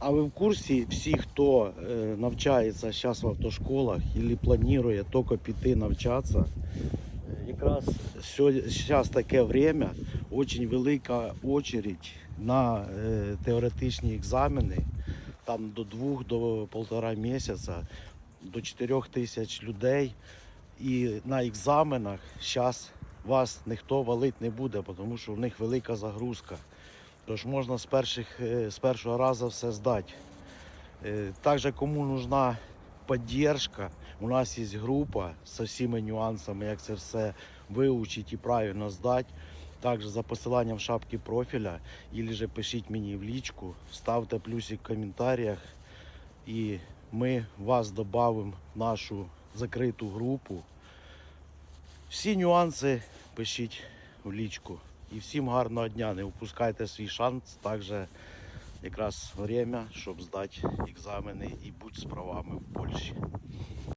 А ви в курсі всі, хто е, навчається зараз в автошколах або планує тільки піти навчатися, е, якраз зараз таке время, дуже велика очередь на е, теоретичні екзамени, там до двох до полтора місяця, до 4 тисяч людей. І на екзаменах зараз вас ніхто валити не буде, тому що в них велика загрузка. Тож можна з, перших, е, з першого разу все здати. Е, Також кому нужна підтримка, у нас є група з всіма нюансами, як це все вивчити і правильно здати. Також за посиланням шапки профіля, або же пишіть мені в лічку, ставте плюсик в коментарях, і ми вас додамо в нашу закриту групу. Всі нюанси пишіть в лічку. І всім гарного дня. Не впускайте свій шанс. Також якраз время, щоб здати екзамени і бути з правами в Польщі.